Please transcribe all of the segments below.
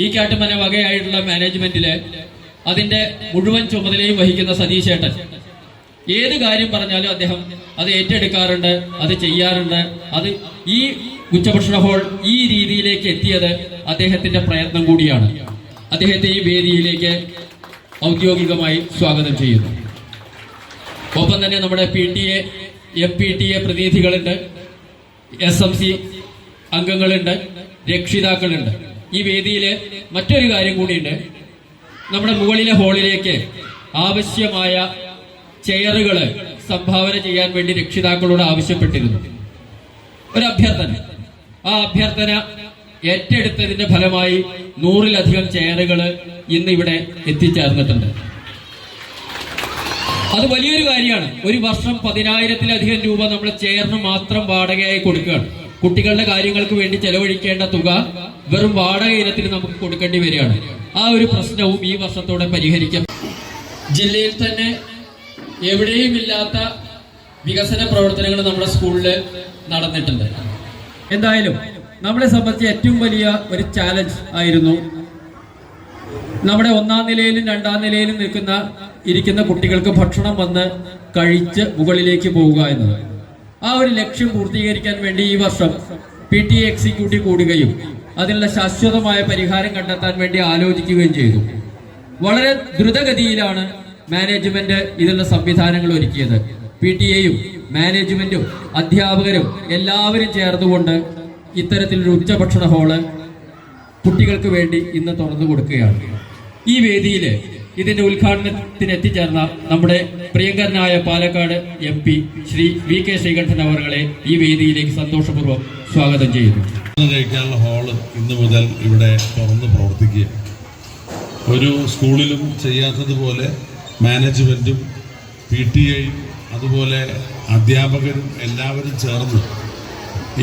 ഈ കാട്ടുമന വകയായിട്ടുള്ള മാനേജ്മെന്റിൽ അതിന്റെ മുഴുവൻ ചുമതലയും വഹിക്കുന്ന സതീശേട്ടൻ ഏത് കാര്യം പറഞ്ഞാലും അദ്ദേഹം അത് ഏറ്റെടുക്കാറുണ്ട് അത് ചെയ്യാറുണ്ട്. അത് ഈ ഉച്ചഭക്ഷണ ഹോൾ ഈ രീതിയിലേക്ക് എത്തിയത് അദ്ദേഹത്തിന്റെ പ്രയത്നം കൂടിയാണ്. അദ്ദേഹത്തെ ഈ വേദിയിലേക്ക് ഔദ്യോഗികമായി സ്വാഗതം ചെയ്യുന്നു. ഒപ്പം തന്നെ നമ്മുടെ P T A M P T A പ്രതിനിധികളുണ്ട് S M C അംഗങ്ങളുണ്ട് രക്ഷിതാക്കളുണ്ട്. ഈ വേദിയിൽ മറ്റൊരു കാര്യം കൂടിയുണ്ട്. നമ്മുടെ മുകളിലെ ഹോളിലേക്ക് ആവശ്യമായ ചെയറുകൾ സംഭാവന ചെയ്യാൻ വേണ്ടി രക്ഷിതാക്കളോട് ആവശ്യപ്പെട്ടിരുന്നു. ഒരു അഭ്യർത്ഥന. ആ അഭ്യർത്ഥന ഏറ്റെടുത്തതിന്റെ ഫലമായി നൂറിലധികം ചെയറുകൾ ഇന്ന് ഇവിടെ എത്തിച്ചേർന്നിട്ടുണ്ട്. അത് വലിയൊരു കാര്യമാണ്. ഒരു വർഷം പതിനായിരത്തിലധികം രൂപ നമ്മൾ ചെയറിന് മാത്രം വാടകയായി കൊടുക്കുകയാണ്. കുട്ടികളുടെ കാര്യങ്ങൾക്ക് വേണ്ടി ചെലവഴിക്കേണ്ട തുക വെറും വാടക ഇനത്തിന് നമുക്ക് കൊടുക്കേണ്ടി വരികയാണ്. ആ ഒരു പ്രശ്നവും ഈ വർഷത്തോടെ പരിഹരിക്കാം. ജില്ലയിൽ തന്നെ എവിടെയും ഇല്ലാത്ത വികസന പ്രവർത്തനങ്ങൾ നമ്മുടെ സ്കൂളിൽ നടന്നിട്ടുണ്ട്. എന്തായാലും നമ്മളെ സംബന്ധിച്ച് ഏറ്റവും വലിയ ഒരു ചാലഞ്ച് ആയിരുന്നു നമ്മുടെ ഒന്നാം നിലയിലും രണ്ടാം നിലയിലും നിൽക്കുന്ന ഇരിക്കുന്ന കുട്ടികൾക്ക് ഭക്ഷണം വന്ന് കഴിച്ച് മുകളിലേക്ക് പോവുക എന്നത്. ആ ഒരു ലക്ഷ്യം പൂർത്തീകരിക്കാൻ വേണ്ടി ഈ വർഷം പി ടി എക്സിക്യൂട്ടീവ് കൂടുകയും അതിനുള്ള ശാശ്വതമായ പരിഹാരം കണ്ടെത്താൻ വേണ്ടി ആലോചിക്കുകയും ചെയ്തു. വളരെ ദ്രുതഗതിയിലാണ് മാനേജ്മെന്റ് ഇതിനുള്ള സംവിധാനങ്ങൾ ഒരുക്കിയത്. പി ടി എയും മാനേജ്മെന്റും അധ്യാപകരും എല്ലാവരും ചേർന്നുകൊണ്ട് ഇത്തരത്തിലൊരു ഉച്ചഭക്ഷണ ഹാൾ കുട്ടികൾക്ക് വേണ്ടി ഇന്ന് തുറന്നു കൊടുക്കുകയാണ്. ഈ വേദിയിൽ ഇതിന്റെ ഉദ്ഘാടനത്തിന് എത്തിച്ചേർന്ന നമ്മുടെ പ്രിയങ്കരനായ Palakkad M P Shri V K Sreekandan അവറുകളെ ഈ വേദിയിലേക്ക് സന്തോഷപൂർവം സ്വാഗതം ചെയ്യുന്നു. ഹാൾ ഇന്ന് മുതൽ ഇവിടെ തുറന്ന് പ്രവർത്തിക്കുക. ഒരു സ്കൂളിലും ചെയ്യാത്തതുപോലെ മാനേജ്മെന്റും പി ടി ഐയും അതുപോലെ അധ്യാപകരും എല്ലാവരും ചേർന്ന്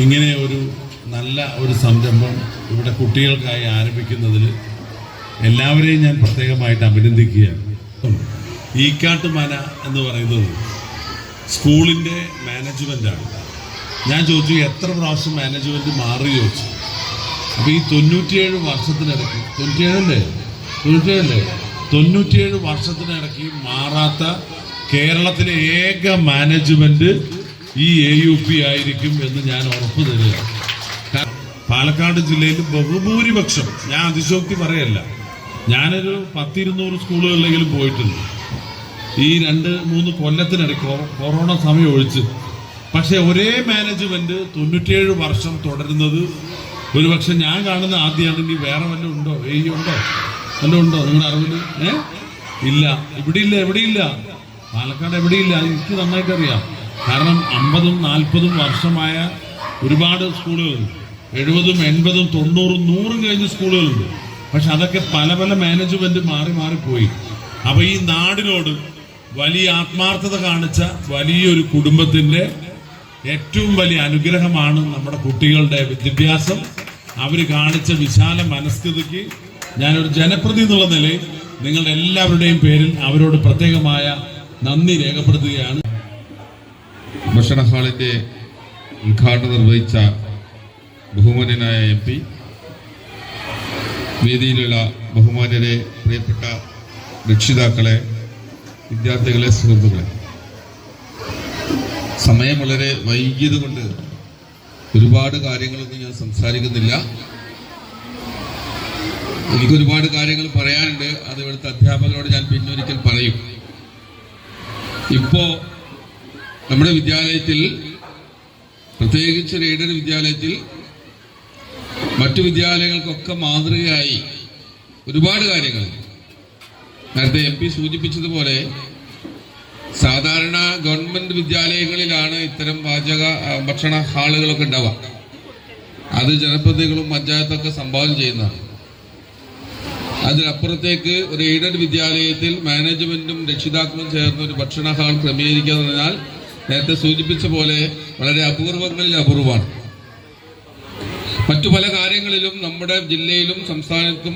ഇങ്ങനെ ഒരു നല്ല ഒരു സംരംഭം ഇവിടെ കുട്ടികൾക്കായി ആരംഭിക്കുന്നതിൽ എല്ലാവരെയും ഞാൻ പ്രത്യേകമായിട്ട് അഭിനന്ദിക്കുകയാണ്. ഈക്കാട്ടുമന എന്ന് പറയുന്നത് സ്കൂളിന്റെ മാനേജ്മെന്റാണ് ഞാൻ ചോദിച്ചു എത്ര പ്രാവശ്യം മാനേജ്മെന്റ് മാറി ചോദിച്ചു അപ്പോൾ ഈ തൊണ്ണൂറ്റിയേഴ് വർഷത്തിനിടയ്ക്ക് തൊണ്ണൂറ്റിയേഴല്ലേ? തൊണ്ണൂറ്റിയേഴല്ലേ? തൊണ്ണൂറ്റിയേഴ് വർഷത്തിനിടയ്ക്ക് മാറാത്ത കേരളത്തിലെ ഏക മാനേജ്മെന്റ് ഈ എ യു പി ആയിരിക്കും എന്ന് ഞാൻ ഉറപ്പ് തരിക പാലക്കാട് ജില്ലയിൽ ബഹുഭൂരിപക്ഷം ഞാൻ അതിശോക്തി പറയല്ല ഞാനൊരു പത്തിരുന്നൂറ് സ്കൂളുകളിലെങ്കിലും പോയിട്ടുണ്ട്. ഈ രണ്ട് മൂന്ന് കൊല്ലത്തിനിടയ്ക്ക് കൊറോണ സമയം ഒഴിച്ച്. പക്ഷെ ഒരേ മാനേജ്മെന്റ് തൊണ്ണൂറ്റിയേഴ് വർഷം തുടരുന്നത് ഒരുപക്ഷെ ഞാൻ കാണുന്ന ആദ്യമാണ്. ഇനി വേറെ വല്ലതും ഉണ്ടോ? ഏയ് ഉണ്ടോ? വല്ലതും ഉണ്ടോ? നിങ്ങളുടെ അറിവിൽ ഏ? ഇല്ല. ഇവിടെ ഇല്ല എവിടെയില്ല? പാലക്കാട് എവിടെയില്ല? എനിക്ക് നന്നായിട്ട് അറിയാം കാരണം അമ്പതും നാൽപ്പതും വർഷമായ ഒരുപാട് സ്കൂളുകളുണ്ട് എഴുപതും എൺപതും തൊണ്ണൂറും നൂറും കഴിഞ്ഞ സ്കൂളുകളുണ്ട്. പക്ഷെ അതൊക്കെ പല പല മാനേജ്മെന്റ് മാറി മാറിപ്പോയി അപ്പൊ ഈ നാടിനോട് വലിയ ആത്മാർത്ഥത കാണിച്ച വലിയൊരു കുടുംബത്തിന്റെ ഏറ്റവും വലിയ അനുഗ്രഹമാണ് നമ്മുടെ കുട്ടികളുടെ വിദ്യാഭ്യാസം. അവർ കാണിച്ച വിശാല മനസ്കൃതിക്ക് ഞാനൊരു ജനപ്രതി എന്നുള്ള നിലയിൽ നിങ്ങളുടെ എല്ലാവരുടെയും പേരിൽ അവരോട് പ്രത്യേകമായ നന്ദി രേഖപ്പെടുത്തുകയാണ്. ഭക്ഷണ ഹാളിന്റെ ഉദ്ഘാടനം നിർവഹിച്ച ബഹുമാനായ എം പി വേദിയിലുള്ള ബഹുമാന്യരെ പ്രിയപ്പെട്ട രക്ഷിതാക്കളെ വിദ്യാർത്ഥികളെ സുഹൃത്തുക്കളെ. സമയം വളരെ വൈകിയത് കൊണ്ട് ഒരുപാട് കാര്യങ്ങളൊന്നും ഞാൻ സംസാരിക്കുന്നില്ല. എനിക്ക് ഒരുപാട് കാര്യങ്ങൾ പറയാനുണ്ട്. അത് ഇവിടുത്തെ അധ്യാപകരോട് ഞാൻ പിന്നൊരിക്കൽ പറയും. ഇപ്പോ നമ്മുടെ വിദ്യാലയത്തിൽ പ്രത്യേകിച്ച് ഒരു എയ്ഡഡ് വിദ്യാലയത്തിൽ മറ്റു വിദ്യാലയങ്ങൾക്കൊക്കെ മാതൃകയായി ഒരുപാട് കാര്യങ്ങൾ. നേരത്തെ എം പി സൂചിപ്പിച്ചതുപോലെ സാധാരണ ഗവൺമെന്റ് വിദ്യാലയങ്ങളിലാണ് ഇത്തരം പാചക ഭക്ഷണ ഹാളുകളൊക്കെ ഉണ്ടാവുക. അത് ജനപ്രതിനിധികളും പഞ്ചായത്തൊക്കെ സംഭാവന ചെയ്യുന്നതാണ്. അതിനപ്പുറത്തേക്ക് ഒരു എയ്ഡഡ് വിദ്യാലയത്തിൽ മാനേജ്മെന്റും രക്ഷിതാക്കളും ചേർന്ന് ഒരു ഭക്ഷണ ഹാൾ ക്രമീകരിക്കുക എന്ന് പറഞ്ഞാൽ നേരത്തെ സൂചിപ്പിച്ച പോലെ വളരെ അപൂർവങ്ങളിൽ അപൂർവമാണ്. മറ്റു പല കാര്യങ്ങളിലും നമ്മുടെ ജില്ലയിലും സംസ്ഥാനത്തും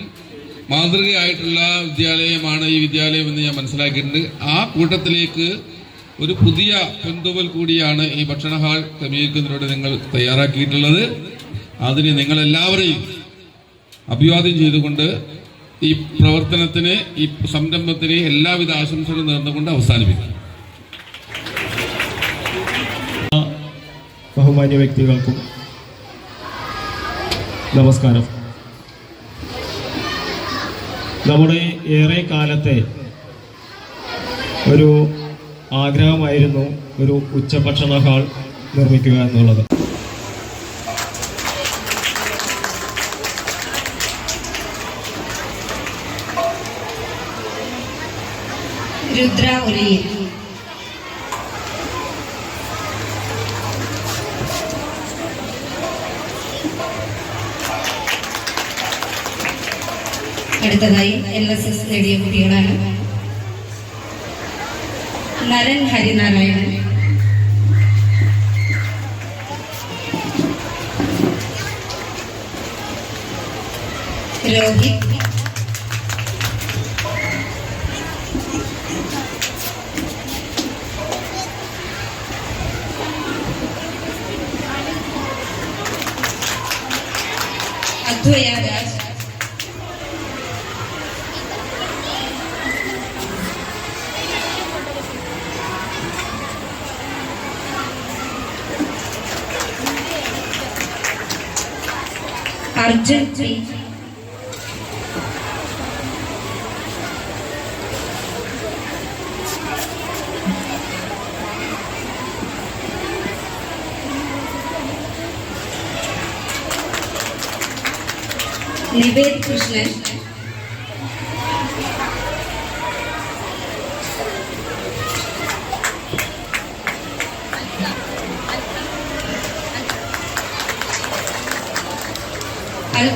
മാതൃകയായിട്ടുള്ള വിദ്യാലയമാണ് ഈ വിദ്യാലയം എന്ന് ഞാൻ മനസ്സിലാക്കിയിട്ടുണ്ട്. ആ കൂട്ടത്തിലേക്ക് ഒരു പുതിയ പൊന്തുവൽ കൂടിയാണ് ഈ ഭക്ഷണ ഹാൾ ക്രമീകരിക്കുന്നതിലൂടെ നിങ്ങൾ തയ്യാറാക്കിയിട്ടുള്ളത്. അതിന് നിങ്ങളെല്ലാവരെയും അഭിവാദ്യം ചെയ്തുകൊണ്ട് ഈ പ്രവർത്തനത്തിന് ഈ സംരംഭത്തിന് എല്ലാവിധ ആശംസകളും നേർന്നുകൊണ്ട് അവസാനിപ്പിക്കും. ബഹുമാന്യ വ്യക്തികൾക്കും നമസ്കാരം. നമ്മുടെ ഏറെ കാലത്തെ ഒരു ആഗ്രഹമായിരുന്നു ഒരു ഉച്ചഭക്ഷണ ഹാൾ നിർമ്മിക്കുക എന്നുള്ളത്. രുദ്ര അടുത്തതായി എൽ എസ് എസ് നേടിയ കുട്ടികളാണ്. Naran Harinarayanan. Rohit Arjun P Nived Krishna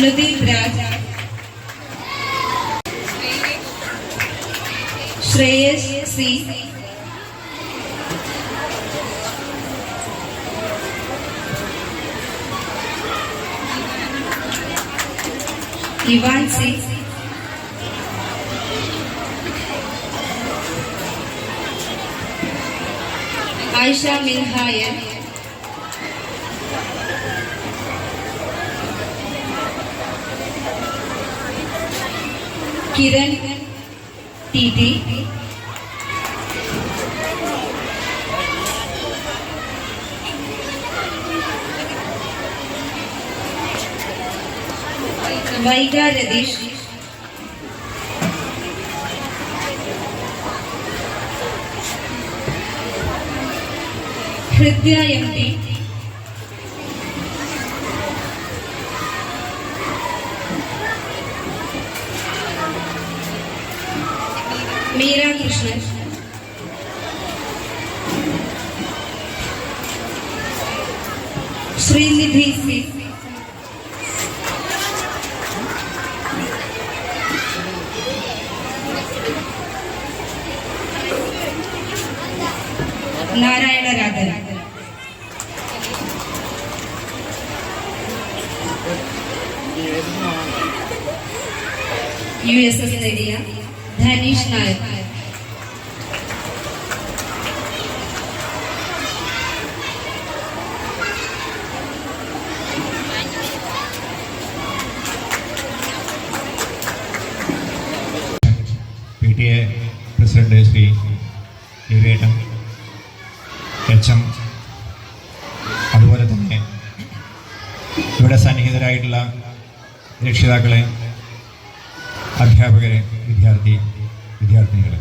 Anudeep Raj Shreyas C Ivan C Ayisha മിൻഹായൻ Kiran T T Vaiga Radeesh. Hridya M P M T Meera Krishnan Sreenidhi C Narayana Radhan U രക്ഷിതാക്കളെ അധ്യാപകരെ വിദ്യാർത്ഥി വിദ്യാർത്ഥിനികളെ.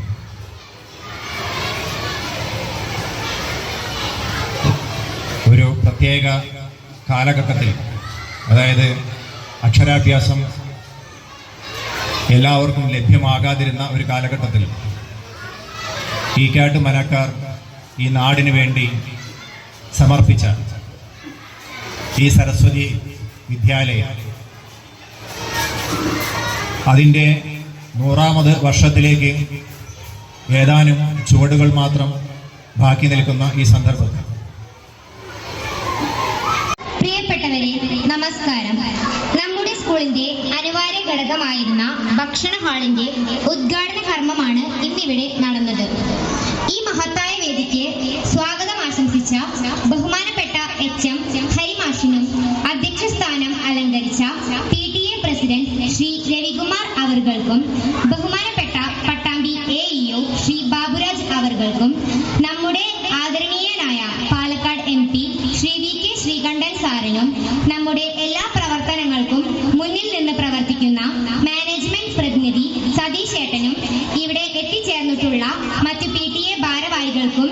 ഒരു പ്രത്യേക കാലഘട്ടത്തിൽ അതായത് അക്ഷരാഭ്യാസം എല്ലാവർക്കും ലഭ്യമാകാതിരുന്ന ഒരു കാലഘട്ടത്തിൽ ഈ കാട്ട് മനക്കാർ ഈ നാടിനു വേണ്ടി സമർപ്പിച്ച ഈ സരസ്വതി വിദ്യാലയം അതിന്റെ നൂറാമത് വർഷത്തിലേക്ക് ഏതാനും ചുവടുകൾ മാത്രം ബാക്കി നിൽക്കുന്ന ഈ സന്ദർഭത്തിൽ. പ്രിയപ്പെട്ടവരെ നമസ്കാരം. നമ്മുടെ സ്കൂളിന്റെ അനിവാര്യ ഘടകമായിരുന്ന ഭക്ഷണ ഹാളിന്റെ ഉദ്ഘാടന കർമ്മമാണ് ഇന്നിവിടെ നടന്നത്. ഈ മഹത്തായ വേദിക്ക് സ്വാഗതം ആശംസിച്ച ബഹുമാനപ്പെട്ട എച്ച് എം ഹരിമാഷിനും അധ്യക്ഷ സ്ഥാനം അലങ്കരിച്ച P T A president Shri Ravikumar അവർകൾക്കും ബഹുമാനപ്പെട്ട Pattambi A E O Shri Baburaj അവർകൾക്കും നമ്മുടെ ആദരണീയനായ Palakkad M P Shri V K Sreekandan സാറിനും നമ്മുടെ എല്ലാ പ്രവർത്തനങ്ങൾക്കും മുന്നിൽ നിന്ന് പ്രവർത്തിക്കുന്ന മാനേജ്മെന്റ് പ്രതിനിധി സതീഷ് ഏട്ടനും ഇവിടെ എത്തിച്ചേർന്നിട്ടുള്ള മറ്റു പി ടി എ ഭാരവാഹികൾക്കും